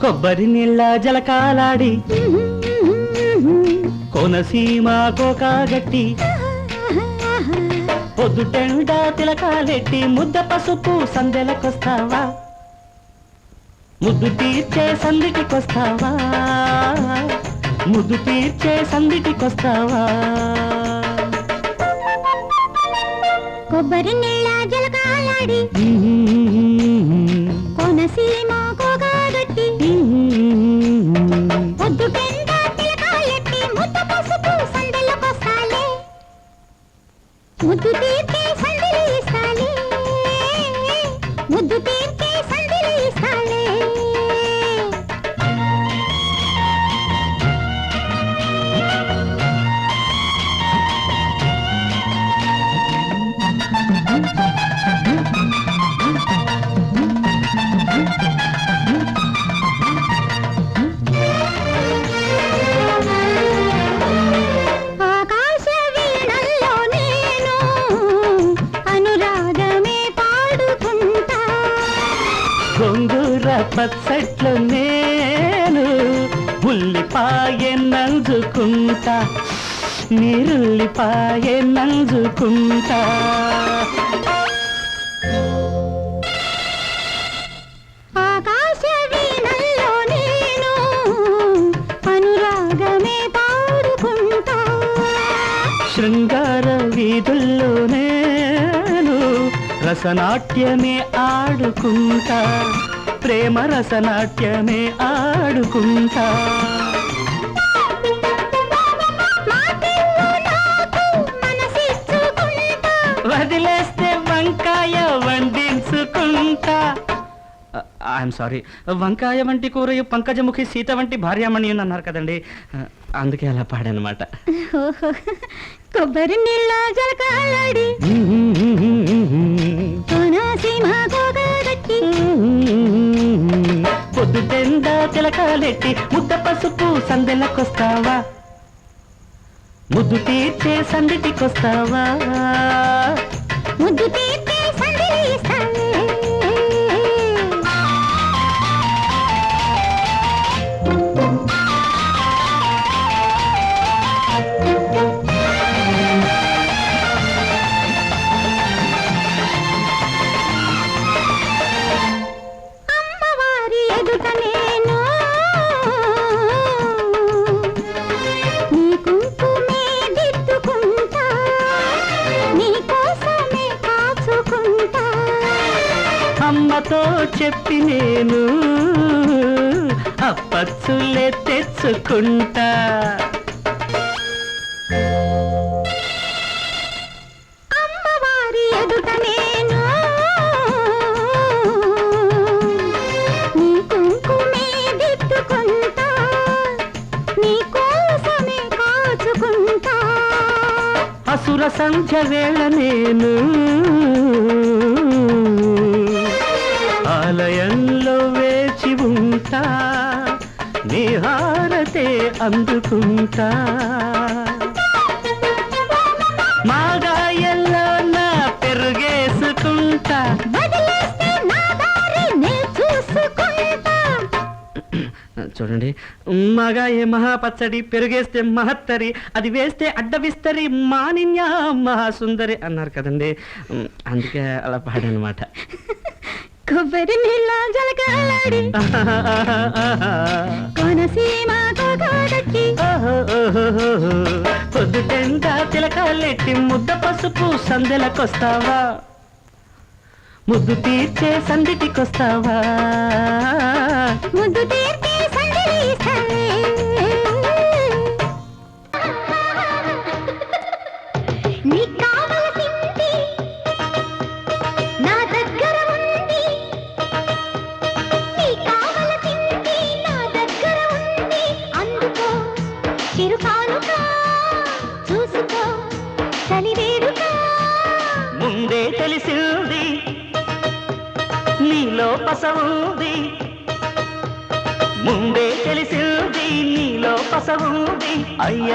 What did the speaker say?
కొబ్బరి నీళ్ళ జలకాలాడి కోనసీమ కోకాగట్టి పొద్దుటెండా తిలకాలెట్టి ముద్ద పసుపు సందెలకొస్తావా? ముద్దు తీర్చే సందిటికొస్తావా? ముద్దు తీర్చే సందిటికొస్తావా? కొబ్బరి నీళ్ళ జలకాలాడి కొనసీమ కోగాగట్టి పొద్దు పెండ తిలకాయట్టి ముద్ద పసుపు సందెలకొస్తాలే ముద్దు తీర్చే సందెలు ఇస్తాలే. ముద్దు తీర్చే పచ్చట్లు నేను ఉల్లిపాయ నంజుకుంటా నీరుల్లిపాయ నంజుకుంటా. ఆకాశ వీణల్లో నేను అనురాగమే పాడుకుంటా. శృంగార వీధుల్లో నేను రసనాట్యమే ఆడుకుంటా. ప్రేమ రసనాట్యమే ఆడుకుంటా. వదిలేస్తే వంకాయ వండించుకుంటా. I'm sorry. వంకాయ వంటి కూరయు పంకజముఖి సీత వంటి భార్యామణి అన్నారు కదండి. అందుకే అలా పాడనమాట. కొబ్బరి నీళ్ళ జలకాలాడి కోనసీమ కోగాగట్టి పొద్దుటెండ ముద్ద పసుపు సందెలకొస్తావా? ముద్దు తీర్చే సందిటికొస్తావా? అమ్మతో చెప్పి నేను. అప్పచ్చులే తెచ్చుకుంటా అసుర సంధ్య వేళ నేను. ఆలయంలో వేచి ఉంటా నీ హారతే అందుకుంటా. మాగాయల్లో నా పెరుగేసుకుంటా. చూడండి మగాయే మహాపచ్చడి పెరుగేస్తే మహత్తరి అది వేస్తే అడ్డ విస్తరి మానిన్య మహాసుందరి అన్నారు కదండి. అందుకే అలా పాడనమాట. కొబ్బరి నీళ్ళ జలకాలాడి. కోనసీమ పొద్దుటెండ ముద్ద పసుపు సందెలకొస్తావా? ముద్దు తీర్చే సందిటికొస్తావా? ముద్దు తీర్చి పసవుంది ముందే తెలిసింది నీలో పసవుంది అయ్య